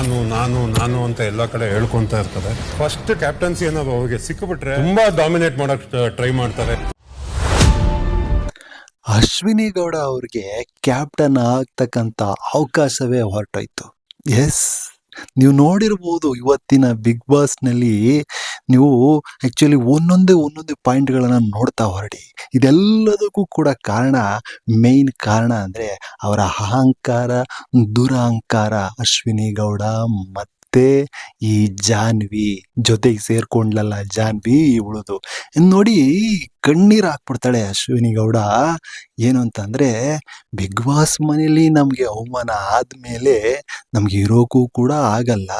ನಾನು ನಾನು ನಾನು ಅಂತ ಎಲ್ಲ ಕಡೆ ಹೇಳ್ಕೊಂತ ಇರ್ತದೆ ಫಸ್ಟ್ ಕ್ಯಾಪ್ಟನ್ಸಿ ಅನ್ನೋದು ಅವ್ರಿಗೆ ಸಿಕ್ಕಿಬಿಟ್ರೆ ತುಂಬಾ ಡಾಮಿನೇಟ್ ಮಾಡಕ್ ಟ್ರೈ ಮಾಡ್ತಾರೆ. ಅಶ್ವಿನಿ ಗೌಡ ಅವ್ರಿಗೆ ಕ್ಯಾಪ್ಟನ್ ಆಗ್ತಕ್ಕಂಥ ಅವಕಾಶವೇ ಹೊರಟೋಯ್ತು. ಎಸ್ ನೀವು ನೋಡಿರ್ಬೋದು ಇವತ್ತಿನ ಬಿಗ್ ಬಾಸ್ನಲ್ಲಿ ನೀವು ಆ್ಯಕ್ಚುಲಿ ಒಂದೊಂದೇ ಒಂದೊಂದೇ ಪಾಯಿಂಟ್ಗಳನ್ನು ನೋಡ್ತಾ ಹೊರಡಿ. ಇದೆಲ್ಲದಕ್ಕೂ ಕೂಡ ಕಾರಣ ಮೇನ್ ಕಾರಣ ಅಂದರೆ ಅವರ ಅಹಂಕಾರ, ದುರಹಂಕಾರ. ಅಶ್ವಿನಿ ಗೌಡ ಮತ್ತೆ ಈ ಜಾನ್ವಿ ಜೊತೆಗೆ ಸೇರ್ಕೊಂಡ್ಲಲ್ಲ ಜಾನ್ವಿ ಇವಳುದು. ನೋಡಿ ಕಣ್ಣೀರು ಹಾಕ್ಬಿಡ್ತಾಳೆ ಅಶ್ವಿನಿ ಗೌಡ. ಏನು ಅಂತಂದ್ರೆ ಬಿಗ್ ಬಾಸ್ ಮನೇಲಿ ನಮಗೆ ಅವಮಾನ ಆದ್ಮೇಲೆ ನಮ್ಗೆ ಇರೋಕ್ಕೂ ಕೂಡ ಆಗಲ್ಲ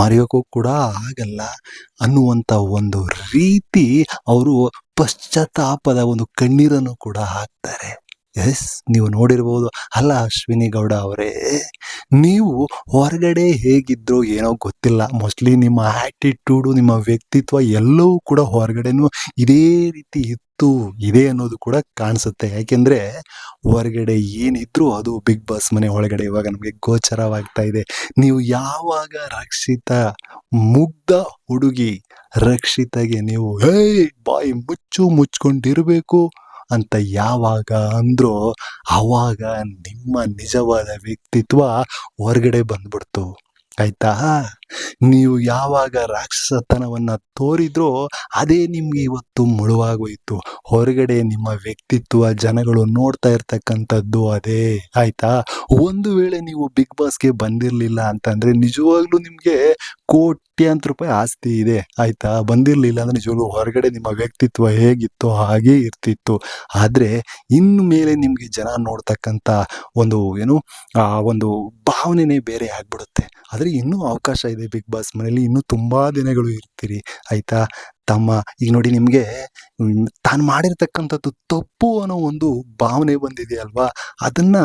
ಮರೆಯೋಕ್ಕೂ ಕೂಡ ಆಗಲ್ಲ ಅನ್ನುವಂಥ ಒಂದು ರೀತಿ ಅವರು ಪಶ್ಚಾತ್ತಾಪದ ಒಂದು ಕಣ್ಣೀರನ್ನು ಕೂಡ ಹಾಕ್ತಾರೆ. ಎಸ್ ನೀವು ನೋಡಿರ್ಬೋದು. ಅಲ್ಲ, ಅಶ್ವಿನಿ ಗೌಡ ಅವರೇ, ನೀವು ಹೊರಗಡೆ ಹೇಗಿದ್ರೋ ಏನೋ ಗೊತ್ತಿಲ್ಲ. ಮೋಸ್ಟ್ಲಿ ನಿಮ್ಮ ಆ್ಯಟಿಟ್ಯೂಡು ನಿಮ್ಮ ವ್ಯಕ್ತಿತ್ವ ಎಲ್ಲವೂ ಕೂಡ ಹೊರಗಡೆನೂ ಇದೇ ರೀತಿ ಇತ್ತು, ಇದೆ ಅನ್ನೋದು ಕೂಡ ಕಾಣಿಸುತ್ತೆ. ಯಾಕೆಂದರೆ, ಹೊರಗಡೆ ಏನಿದ್ರು ಅದು ಬಿಗ್ ಬಾಸ್ ಮನೆ ಒಳಗಡೆ ಇವಾಗ ನಮಗೆ ಗೋಚರವಾಗ್ತಾ ಇದೆ. ನೀವು ಯಾವಾಗ ರಕ್ಷಿತ, ಮುಗ್ಧ ಹುಡುಗಿ ರಕ್ಷಿತಗೆ ನೀವು ಹೇ ಬಾಯಿ ಮುಚ್ಚು, ಮುಚ್ಕೊಂಡಿರ್ಬೇಕು. ಅಂತ ಯಾವಾಗ ಅಂದ್ರೋ ಆವಾಗ ನಿಮ್ಮ ನಿಜವಾದ ವ್ಯಕ್ತಿತ್ವ ಹೊರಗಡೆ ಬಂದ್ಬಿಡ್ತು. ಆಯ್ತಾ? ನೀವು ಯಾವಾಗ ರಾಕ್ಷಸತನವನ್ನು ತೋರಿದ್ರೋ ಅದೇ ನಿಮ್ಗೆ ಇವತ್ತು ಮುಳುವಾಗೋಯಿತು. ಹೊರಗಡೆ ನಿಮ್ಮ ವ್ಯಕ್ತಿತ್ವ ಜನಗಳು ನೋಡ್ತಾ ಇರ್ತಕ್ಕಂಥದ್ದು ಅದೇ. ಆಯ್ತಾ? ಒಂದು ವೇಳೆ ನೀವು ಬಿಗ್ ಬಾಸ್ಗೆ ಬಂದಿರಲಿಲ್ಲ ಅಂತಂದರೆ ನಿಜವಾಗ್ಲೂ ನಿಮಗೆ ಕೋಟ್ಯಂತ ರೂಪಾಯಿ ಆಸ್ತಿ ಇದೆ. ಆಯ್ತಾ? ಬಂದಿರಲಿಲ್ಲ ಅಂದ್ರೆ ನಿಜವಾಗ್ಲೂ ಹೊರಗಡೆ ನಿಮ್ಮ ವ್ಯಕ್ತಿತ್ವ ಹೇಗಿತ್ತೋ ಹಾಗೆ ಇರ್ತಿತ್ತು. ಆದರೆ ಇನ್ನು ಮೇಲೆ ನಿಮಗೆ ಜನ ನೋಡ್ತಕ್ಕಂಥ ಒಂದು ಏನು, ಆ ಒಂದು ಭಾವನೆನೇ ಬೇರೆ ಆಗ್ಬಿಡುತ್ತೆ. ಆದರೆ ಇನ್ನೂ ಅವಕಾಶ ಇದೆ ಬಿಗ್ ಬಾಸ್ ಮನೇಲಿ ಇನ್ನೂ ತುಂಬ ದಿನಗಳು ಇರ್ತೀರಿ, ಆಯಿತಾ? ತಮ್ಮ, ಈಗ ನೋಡಿ ನಿಮಗೆ ತಾನು ಮಾಡಿರ್ತಕ್ಕಂಥದ್ದು ತಪ್ಪು ಅನ್ನೋ ಒಂದು ಭಾವನೆ ಬಂದಿದೆ ಅಲ್ವಾ ಅದನ್ನ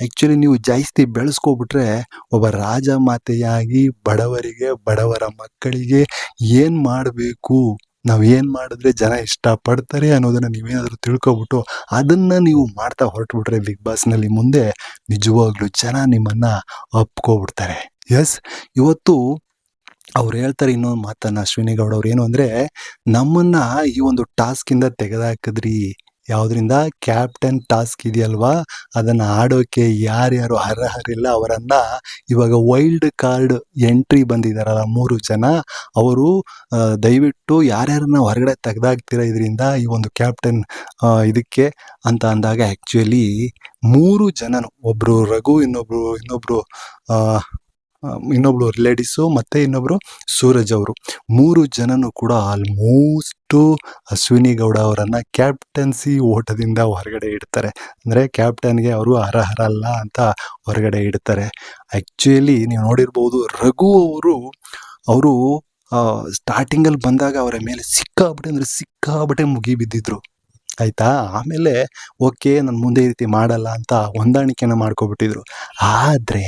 ಆ್ಯಕ್ಚುಲಿ ನೀವು ಜಾಸ್ತಿ ಬೆಳೆಸ್ಕೊಬಿಟ್ರೆ ಒಬ್ಬ ರಾಜ ಮಾತೆಯಾಗಿ ಬಡವರಿಗೆ, ಬಡವರ ಮಕ್ಕಳಿಗೆ ಏನು ಮಾಡಬೇಕು? ನಾವು ಏನು ಮಾಡಿದ್ರೆ ಜನ ಇಷ್ಟಪಡ್ತಾರೆ ಅನ್ನೋದನ್ನು ನೀವೇನಾದರೂ ತಿಳ್ಕೊಬಿಟ್ಟು ಅದನ್ನು ನೀವು ಮಾಡ್ತಾ ಹೊರಟ್ಬಿಟ್ರೆ ಬಿಗ್ ಬಾಸ್ನಲ್ಲಿ ಮುಂದೆ ನಿಜವಾಗ್ಲೂ ಜನ ನಿಮ್ಮನ್ನು ಒಪ್ಕೊಬಿಡ್ತಾರೆ. ಎಸ್ ಇವತ್ತು ಅವ್ರು ಹೇಳ್ತಾರೆ ಇನ್ನೊಂದು ಮಾತನ್ನ, ಅಶ್ವಿನಿ ಗೌಡ ಅವ್ರು ಏನು ಅಂದರೆ, ನಮ್ಮನ್ನ ಈ ಒಂದು ಟಾಸ್ಕಿಂದ ತೆಗೆದಾಕಿದ್ರಿ. ಯಾವುದರಿಂದ? ಕ್ಯಾಪ್ಟನ್ ಟಾಸ್ಕ್ ಇದೆಯಲ್ವಾ? ಅದನ್ನ ಆಡೋಕೆ ಯಾರ್ಯಾರು ಅರ್ಹರಿಲ್ಲ ಅವರನ್ನ. ಇವಾಗ ವೈಲ್ಡ್ ಕಾರ್ಡ್ ಎಂಟ್ರಿ ಬಂದಿದ್ದಾರಲ್ಲ ಮೂರು ಜನ. ಅವರು ದಯವಿಟ್ಟು ಯಾರ್ಯಾರನ್ನ ಹೊರಗಡೆ ತೆಗೆದಾಗ್ತಿರ ಇದರಿಂದ ಈ ಒಂದು ಕ್ಯಾಪ್ಟನ್ ಇದಕ್ಕೆ ಅಂತ ಅಂದಾಗ ಆ್ಯಕ್ಚುಲಿ ಮೂರು ಜನನು. ಒಬ್ಬರು ರಘು, ಇನ್ನೊಬ್ರು ಇನ್ನೊಬ್ರು ಲೇಡೀಸು ಮತ್ತು ಇನ್ನೊಬ್ಬರು ಸೂರಜ್ ಅವರು. ಮೂರು ಜನನು ಕೂಡ ಆಲ್ಮೋಸ್ಟು ಅಶ್ವಿನಿ ಗೌಡ ಅವರನ್ನು ಕ್ಯಾಪ್ಟನ್ಸಿ ಓಟದಿಂದ ಹೊರಗಡೆ ಇಡ್ತಾರೆ. ಅಂದರೆ ಕ್ಯಾಪ್ಟನ್ಗೆ ಅವರು ಅರ್ಹರಲ್ಲ ಅಂತ ಹೊರಗಡೆ ಇಡ್ತಾರೆ. ಆ್ಯಕ್ಚುಲಿ ನೀವು ನೋಡಿರ್ಬೋದು ರಘು ಅವರು ಅವರು ಸ್ಟಾರ್ಟಿಂಗಲ್ಲಿ ಬಂದಾಗ ಅವರ ಮೇಲೆ ಸಿಕ್ಕಾಬಿಟ್ಟೆ ಅಂದರೆ ಸಿಕ್ಕಾಬಿಟ್ಟೆ ಮುಗಿ ಬಿದ್ದಿದ್ರು. ಆಯಿತಾ? ಆಮೇಲೆ ಓಕೆ ನಾನು ಮುಂದೆ ಈ ರೀತಿ ಮಾಡಲ್ಲ ಅಂತ ಹೊಂದಾಣಿಕೆನ ಮಾಡ್ಕೊಬಿಟ್ಟಿದ್ರು. ಆದ್ರೆ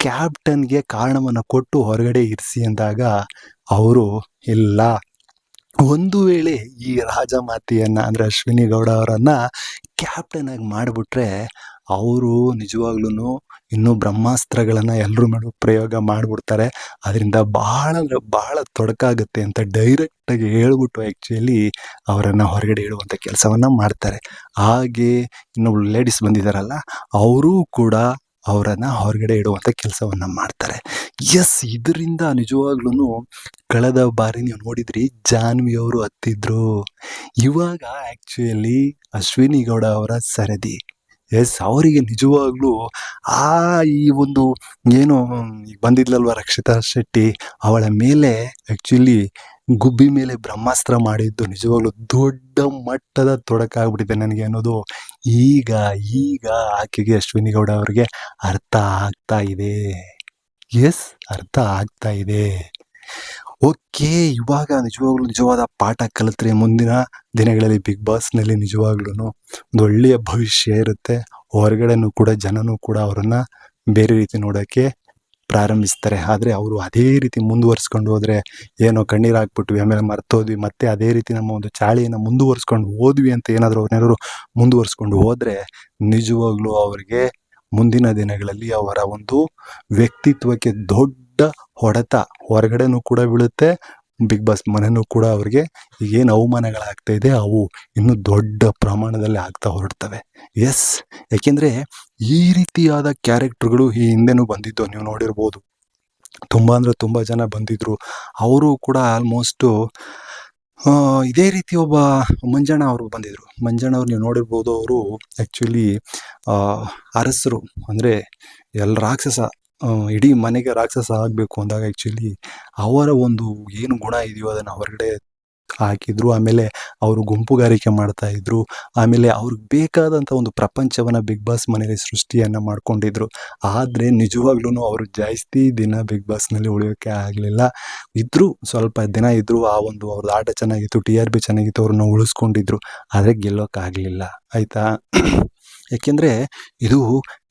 ಕ್ಯಾಪ್ಟನ್ಗೆ ಕಾರಣವನ್ನು ಕೊಟ್ಟು ಹೊರಗಡೆ ಇರಿಸಿ ಅಂದಾಗ ಅವರು, ಇಲ್ಲ. ಒಂದು ವೇಳೆ ಈ ರಾಜಮಾತಿಯನ್ನು ಅಂದರೆ ಅಶ್ವಿನಿ ಗೌಡ ಅವರನ್ನು ಕ್ಯಾಪ್ಟನ್ ಆಗಿ ಮಾಡಿಬಿಟ್ರೆ ಅವರು ನಿಜವಾಗ್ಲೂ ಇನ್ನೂ ಬ್ರಹ್ಮಾಸ್ತ್ರಗಳನ್ನು ಎಲ್ಲರೂ ಮೇಲೂ ಪ್ರಯೋಗ ಮಾಡಿಬಿಡ್ತಾರೆ. ಅದರಿಂದ ಬಹಳ ಅಂದರೆ ಬಹಳ ತೊಡಕಾಗುತ್ತೆ ಅಂತ ಡೈರೆಕ್ಟಾಗಿ ಹೇಳ್ಬಿಟ್ಟು ಆ್ಯಕ್ಚುಲಿ ಅವರನ್ನು ಹೊರಗಡೆ ಇಡುವಂಥ ಕೆಲಸವನ್ನು ಮಾಡ್ತಾರೆ. ಹಾಗೆ ಇನ್ನೊಬ್ಳು ಲೇಡೀಸ್ ಬಂದಿದ್ದಾರಲ್ಲ ಅವರೂ ಕೂಡ ಅವರನ್ನ ಹೊರಗಡೆ ಇಡುವಂಥ ಕೆಲಸವನ್ನು ಮಾಡ್ತಾರೆ. ಎಸ್ ಇದರಿಂದ ನಿಜವಾಗ್ಲೂ ಕಳೆದ ಬಾರಿ ನೀವು ನೋಡಿದ್ರಿ ಜಾನ್ವಿ ಅವರು ಹತ್ತಿದ್ರು. ಇವಾಗ ಆಕ್ಚುಲಿ ಅಶ್ವಿನಿ ಗೌಡ ಅವರ ಸರದಿ. ಎಸ್ ಅವರಿಗೆ ನಿಜವಾಗ್ಲೂ ಆ ಈ ಒಂದು ಏನು ಬಂದಿದ್ಲಲ್ವ ರಕ್ಷಿತಾ ಶೆಟ್ಟಿ? ಅವಳ ಮೇಲೆ ಆ್ಯಕ್ಚುಲಿ ಗುಬ್ಬಿ ಮೇಲೆ ಬ್ರಹ್ಮಾಸ್ತ್ರ ಮಾಡಿದ್ದು ನಿಜವಾಗ್ಲೂ ದೊಡ್ಡ ಮಟ್ಟದ ತೊಡಕಾಗ್ಬಿಟ್ಟಿದೆ ನನಗೆ ಅನ್ನೋದು ಈಗ ಈಗ ಆಕೆಗೆ ಅಶ್ವಿನಿ ಗೌಡ ಅವರಿಗೆ ಅರ್ಥ ಆಗ್ತಾ ಇದೆ. ಎಸ್ ಅರ್ಥ ಆಗ್ತಾ ಇದೆ. ಓಕೆ, ಇವಾಗ ನಿಜವಾಗ್ಲೂ ನಿಜವಾದ ಪಾಠ ಕಲಿತ್ರೆ ಮುಂದಿನ ದಿನಗಳಲ್ಲಿ ಬಿಗ್ ಬಾಸ್ನಲ್ಲಿ ನಿಜವಾಗ್ಲೂ ಒಂದು ಒಳ್ಳೆಯ ಭವಿಷ್ಯ ಇರುತ್ತೆ. ಹೊರಗಡೆನೂ ಕೂಡ ಜನನೂ ಕೂಡ ಅವರನ್ನ ಬೇರೆ ರೀತಿ ನೋಡೋಕ್ಕೆ ಪ್ರಾರಂಭಿಸ್ತಾರೆ. ಆದರೆ ಅವರು ಅದೇ ರೀತಿ ಮುಂದುವರ್ಸ್ಕೊಂಡು ಹೋದರೆ ಏನೋ ಕಣ್ಣೀರು ಹಾಕ್ಬಿಟ್ವಿ, ಆಮೇಲೆ ಮರ್ತೋದ್ವಿ, ಮತ್ತೆ ಅದೇ ರೀತಿ ನಮ್ಮ ಒಂದು ಚಾಳಿಯನ್ನು ಮುಂದುವರ್ಸ್ಕೊಂಡು ಹೋದ್ವಿ ಅಂತ ಏನಾದರೂ ಅವ್ರನ್ನೇನಾದ್ರು ಮುಂದುವರ್ಸ್ಕೊಂಡು ಹೋದರೆ ನಿಜವಾಗ್ಲೂ ಅವರಿಗೆ ಮುಂದಿನ ದಿನಗಳಲ್ಲಿ ಅವರ ಒಂದು ವ್ಯಕ್ತಿತ್ವಕ್ಕೆ ದೊಡ್ಡ ಹೊಡೆತ ಹೊರಗಡೆನೂ ಕೂಡ ಬೀಳುತ್ತೆ ಬಿಗ್ ಬಾಸ್ ಮನೆಯೂ ಕೂಡ ಅವ್ರಿಗೆ ಏನು ಅವಮಾನಗಳಾಗ್ತಾ ಇದೆ ಅವು ಇನ್ನೂ ದೊಡ್ಡ ಪ್ರಮಾಣದಲ್ಲಿ ಆಗ್ತಾ ಹೊರಡ್ತವೆ. ಎಸ್ ಯಾಕೆಂದರೆ ಈ ರೀತಿಯಾದ ಕ್ಯಾರೆಕ್ಟರ್ಗಳು ಈ ಹಿಂದೆನೂ ಬಂದಿದ್ದು ನೀವು ನೋಡಿರ್ಬೋದು. ತುಂಬ ಅಂದರೆ ತುಂಬ ಜನ ಬಂದಿದ್ದರು ಅವರು ಕೂಡ ಆಲ್ಮೋಸ್ಟು ಇದೇ ರೀತಿ ಒಬ್ಬ ಮಂಜಣ್ಣ ಅವರು ಬಂದಿದ್ದರು ಮಂಜಣ್ಣ ಅವ್ರು ನೀವು ನೋಡಿರ್ಬೋದು, ಅವರು ಆ್ಯಕ್ಚುಲಿ ಅರಸರು, ಅಂದರೆ ಎಲ್ಲ ರಾಕ್ಷಸ ಇಡೀ ಮನೆಗೆ ರಾಕ್ಷಸ ಆಗಬೇಕು ಅಂದಾಗ ಆ್ಯಕ್ಚುಲಿ ಅವರ ಒಂದು ಏನು ಗುಣ ಇದೆಯೋ ಅದನ್ನು ಹೊರಗಡೆ ಹಾಕಿದ್ರು. ಆಮೇಲೆ ಅವರು ಗುಂಪುಗಾರಿಕೆ ಮಾಡ್ತಾ ಇದ್ರು. ಆಮೇಲೆ ಅವ್ರಿಗೆ ಬೇಕಾದಂಥ ಒಂದು ಪ್ರಪಂಚವನ್ನು ಬಿಗ್ ಬಾಸ್ ಮನೆಯಲ್ಲಿ ಸೃಷ್ಟಿಯನ್ನು ಮಾಡ್ಕೊಂಡಿದ್ರು. ಆದರೆ ನಿಜವಾಗ್ಲೂ ಅವರು ಜಾಸ್ತಿ ದಿನ ಬಿಗ್ ಬಾಸ್ನಲ್ಲಿ ಉಳಿಯೋಕ್ಕೆ ಆಗಲಿಲ್ಲ. ಇದ್ರು ಸ್ವಲ್ಪ ದಿನ ಇದ್ರು ಆ ಒಂದು ಅವ್ರದ್ದು ಆಟ ಚೆನ್ನಾಗಿತ್ತು ಟಿ ಆರ್ ಬಿ ಚೆನ್ನಾಗಿತ್ತು ಅವ್ರನ್ನ ಉಳಿಸ್ಕೊಂಡಿದ್ರು. ಆದರೆ ಗೆಲ್ಲೋಕ್ಕಾಗಲಿಲ್ಲ ಆಯಿತಾ? ಏಕೆಂದರೆ ಇದು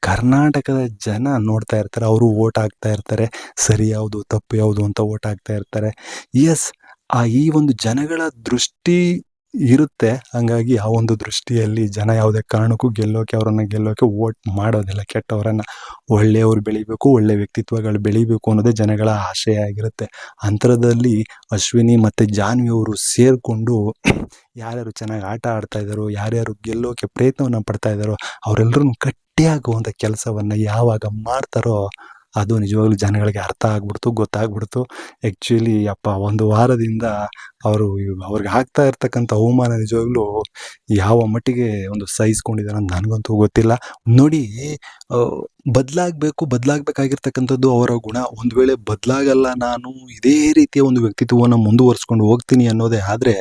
ಕರ್ನಾಟಕದ ಜನ ನೋಡ್ತಾ ಇರ್ತಾರೆ, ಅವರು ಓಟ್ ಹಾಕ್ತಾ ಇರ್ತಾರೆ, ಸರಿ ಯಾವುದು ತಪ್ಪು ಯಾವುದು ಅಂತ ಓಟ್ ಹಾಕ್ತಾ ಇರ್ತಾರೆ. ಎಸ್ ಆ ಈ ಒಂದು ಜನಗಳ ದೃಷ್ಟಿ ಇರುತ್ತೆ. ಹಂಗಾಗಿ ಆ ಒಂದು ದೃಷ್ಟಿಯಲ್ಲಿ ಜನ ಯಾವುದೇ ಕಾರಣಕ್ಕೂ ಗೆಲ್ಲೋಕೆ, ಅವರನ್ನು ಗೆಲ್ಲೋಕೆ ವೋಟ್ ಮಾಡೋದಿಲ್ಲ. ಕೆಟ್ಟವರನ್ನು ಒಳ್ಳೆಯವರು ಬೆಳಿಬೇಕು, ಒಳ್ಳೆ ವ್ಯಕ್ತಿತ್ವಗಳು ಬೆಳಿಬೇಕು ಅನ್ನೋದೇ ಜನಗಳ ಆಶಯ ಆಗಿರುತ್ತೆ ಅಂತರದಲ್ಲಿ ಅಶ್ವಿನಿ ಮತ್ತು ಜಾನ್ವಿ ಅವರು ಸೇರಿಕೊಂಡು ಯಾರ್ಯಾರು ಚೆನ್ನಾಗಿ ಆಟ ಆಡ್ತಾ ಇದ್ದಾರೋ, ಯಾರ್ಯಾರು ಗೆಲ್ಲೋಕೆ ಪ್ರಯತ್ನವನ್ನು ಪಡ್ತಾ ಇದ್ದಾರೋ ಅವರೆಲ್ಲರನ್ನು ಗಟ್ಟಿಯಾಗುವಂಥ ಕೆಲಸವನ್ನು ಯಾವಾಗ ಮಾಡ್ತಾರೋ ಅದು ನಿಜವಾಗ್ಲೂ ಜನಗಳಿಗೆ ಅರ್ಥ ಆಗ್ಬಿಡ್ತು, ಗೊತ್ತಾಗ್ಬಿಡ್ತು. ಆ್ಯಕ್ಚುಲಿ ಅಪ್ಪ, ಒಂದು ವಾರದಿಂದ ಅವರು ಅವ್ರಿಗೆ ಆಗ್ತಾ ಇರ್ತಕ್ಕಂಥ ಅವಮಾನ ನಿಜವಾಗ್ಲೂ ಯಾವ ಮಟ್ಟಿಗೆ ಒಂದು ಸಹಿಸ್ಕೊಂಡಿದ್ದಾರೆ ಅಂತ ನನಗಂತೂ ಗೊತ್ತಿಲ್ಲ. ನೋಡಿ ಬದಲಾಗಬೇಕು, ಬದಲಾಗಬೇಕಾಗಿರ್ತಕ್ಕಂಥದ್ದು ಅವರ ಗುಣ. ಒಂದು ವೇಳೆ ಬದಲಾಗಲ್ಲ ನಾನು, ಇದೇ ರೀತಿಯ ಒಂದು ವ್ಯಕ್ತಿತ್ವವನ್ನು ಮುಂದುವರಿಸ್ಕೊಂಡು ಹೋಗ್ತೀನಿ ಅನ್ನೋದೇ ಆದರೆ,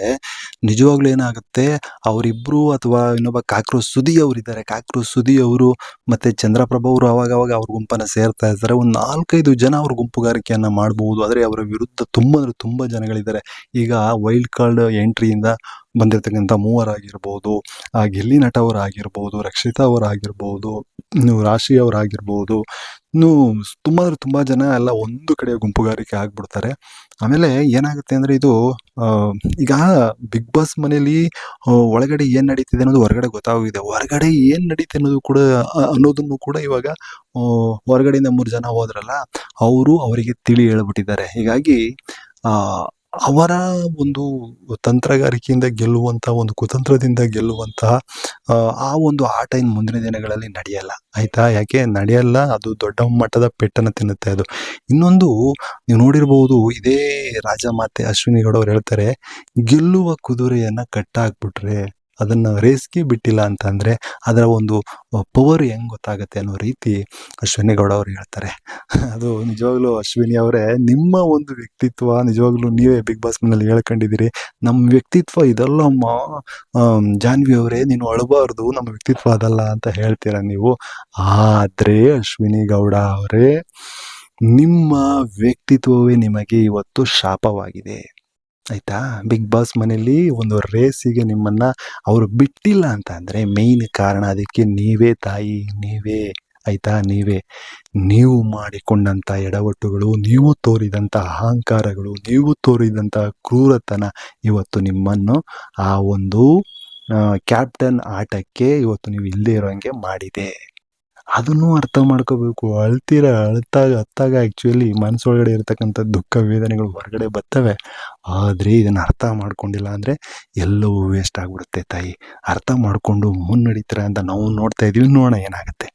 ನಿಜವಾಗ್ಲೂ ಏನಾಗುತ್ತೆ? ಅವರಿಬ್ಬರು ಅಥವಾ ಇನ್ನೊಬ್ಬ ಕಾಕ್ರೋಚ್ ಸುದಿ ಅವರಿದ್ದಾರೆ ಕಾಕ್ರೋಚ್ ಸುದಿ ಅವರು ಮತ್ತು ಚಂದ್ರಪ್ರಭ ಅವರು ಅವಾಗ ಅವಾಗ ಅವ್ರ ಗುಂಪನ್ನು ಸೇರ್ತಾ ಇರ್ತಾರೆ ಒಂದು ನಾಲ್ಕೈದು ಜನ ಅವ್ರ ಗುಂಪುಗಾರಿಕೆಯನ್ನು ಮಾಡ್ಬೋದು. ಆದರೆ ಅವರ ವಿರುದ್ಧ ತುಂಬ ಅಂದರೆ ತುಂಬ ಜನಗಳಿದ್ದಾರೆ. ಈಗ ವೈಲ್ಡ್ ಕಾರ್ಡ್ ಎಂಟ್ರಿಯಿಂದ ಬಂದಿರತಕ್ಕಂಥ ಮೂವರಾಗಿರ್ಬೋದು, ಆ ಗಿಲ್ಲಿ ನಟ ಅವರಾಗಿರ್ಬೋದು ರಕ್ಷಿತಾ ಅವರಾಗಿರ್ಬೋದು ಇನ್ನು ರಾಶಿ ಅವರಾಗಿರ್ಬೋದು ಇನ್ನು ತುಂಬ ಅಂದರೆ ತುಂಬ ಜನ ಎಲ್ಲ ಒಂದು ಕಡೆ ಗುಂಪುಗಾರಿಕೆ ಆಗಿಬಿಡ್ತಾರೆ. ಆಮೇಲೆ ಏನಾಗುತ್ತೆ ಅಂದರೆ ಇದು ಈಗ ಬಿಗ್ ಬಾಸ್ ಮನೇಲಿ ಒಳಗಡೆ ಏನು ನಡೀತಿದೆ ಅನ್ನೋದು ಹೊರಗಡೆ ಗೊತ್ತಾಗೋಗಿದೆ. ಹೊರಗಡೆ ಏನು ನಡೀತಿದೆ ಅನ್ನೋದು ಕೂಡ ಅನ್ನೋದನ್ನು ಕೂಡ ಇವಾಗ ಹೊರಗಡೆಯಿಂದ ಮೂರು ಜನ ಹೋದ್ರಲ್ಲ, ಅವರು ಅವರಿಗೆ ತಿಳಿ ಹೇಳ್ಬಿಟ್ಟಿದ್ದಾರೆ. ಹೀಗಾಗಿ ಅವರ ಒಂದು ತಂತ್ರಗಾರಿಕೆಯಿಂದ ಗೆಲ್ಲುವಂಥ ಒಂದು ಕುತಂತ್ರದಿಂದ ಗೆಲ್ಲುವಂತಹ ಆ, ಒಂದು ಆಟ ಇನ್ನು ಮುಂದಿನ ದಿನಗಳಲ್ಲಿ ನಡೆಯಲ್ಲ. ಆಯಿತಾ? ಯಾಕೆ? ನಡೆಯಲ್ಲ. ಅದು ದೊಡ್ಡ ಮಟ್ಟದ ಪೆಟ್ಟನ್ನು ತಿನ್ನುತ್ತೆ ಅದು. ಇನ್ನೊಂದು ನೀವು ನೋಡಿರ್ಬೋದು ಇದೇ ರಾಜಮಾತೆ ಅಶ್ವಿನಿ ಗೌಡ ಅವ್ರು ಹೇಳ್ತಾರೆ ಗೆಲ್ಲುವ ಕುದುರೆಯನ್ನು ಕಟ್ಟಾಕ್ಬಿಟ್ರೆ ಅದನ್ನು ರೇಸ್ಗೆ ಬಿಟ್ಟಿಲ್ಲ ಅಂತಂದರೆ ಅದರ ಒಂದು ಪವರ್ ಹೆಂಗೆ ಗೊತ್ತಾಗುತ್ತೆ ಅನ್ನೋ ರೀತಿ ಅಶ್ವಿನಿ ಗೌಡ ಅವ್ರು ಹೇಳ್ತಾರೆ. ಅದು ನಿಜವಾಗ್ಲೂ ಅಶ್ವಿನಿ ಅವರೇ, ನಿಮ್ಮ ಒಂದು ವ್ಯಕ್ತಿತ್ವ ನಿಜವಾಗ್ಲೂ ನೀವೇ ಬಿಗ್ ಬಾಸ್ ಮನೇಲಿ ಹೇಳ್ಕೊಂಡಿದ್ದೀರಿ. ನಮ್ಮ ವ್ಯಕ್ತಿತ್ವ ಇದಲ್ಲಮ್ಮ ಜಾನ್ವಿ ಅವರೇ, ನೀನು ಅಳಬಾರ್ದು, ನಮ್ಮ ವ್ಯಕ್ತಿತ್ವ ಅದಲ್ಲ ಅಂತ ಹೇಳ್ತೀರ ನೀವು? ಆದರೆ ಅಶ್ವಿನಿ ಗೌಡ ಅವರೇ, ನಿಮ್ಮ ವ್ಯಕ್ತಿತ್ವವೇ ನಿಮಗೆ ಇವತ್ತು ಶಾಪವಾಗಿದೆ. ಆಯ್ತಾ? ಬಿಗ್ ಬಾಸ್ ಮನೆಯಲ್ಲಿ ಒಂದು ರೇಸಿಗೆ ನಿಮ್ಮನ್ನು ಅವರು ಬಿಟ್ಟಿಲ್ಲ ಅಂತ ಅಂದರೆ ಮೇಯ್ನ್ ಕಾರಣ ಅದಕ್ಕೆ ನೀವೇ ತಾಯಿ, ನೀವೇ, ಆಯಿತಾ? ನೀವೇ. ನೀವು ಮಾಡಿಕೊಂಡಂಥ ಎಡವಟ್ಟುಗಳು, ನೀವು ತೋರಿದಂಥ ಅಹಂಕಾರಗಳು, ನೀವು ತೋರಿದಂಥ ಕ್ರೂರತನ ಇವತ್ತು ನಿಮ್ಮನ್ನು ಆ ಒಂದು ಕ್ಯಾಪ್ಟನ್ ಆಟಕ್ಕೆ ಇವತ್ತು ನೀವು ಇಲ್ಲದೆ ಇರೋಂಗೆ ಮಾಡಿದೆ. ಅದನ್ನು ಅರ್ಥ ಮಾಡ್ಕೋಬೇಕು. ಅಳ್ತೀರ, ಅಳ್ತಾಗ, ಅತ್ತಾಗ ಆ್ಯಕ್ಚುಲಿ ಮನಸ್ಸೊಳಗಡೆ ಇರತಕ್ಕಂಥ ದುಃಖ, ವೇದನೆಗಳು ಹೊರಗಡೆ ಬರ್ತವೆ. ಆದರೆ ಇದನ್ನು ಅರ್ಥ ಮಾಡ್ಕೊಂಡಿಲ್ಲ ಅಂದರೆ ಎಲ್ಲವೂ ವೇಸ್ಟ್ ಆಗಿಬಿಡುತ್ತೆ ತಾಯಿ. ಅರ್ಥ ಮಾಡಿಕೊಂಡು ಮುನ್ನಡೀತೀರ ಅಂತ ನಾವು ನೋಡ್ತಾ ಇದ್ದೀವಿ. ನೋಡೋಣ ಏನಾಗುತ್ತೆ.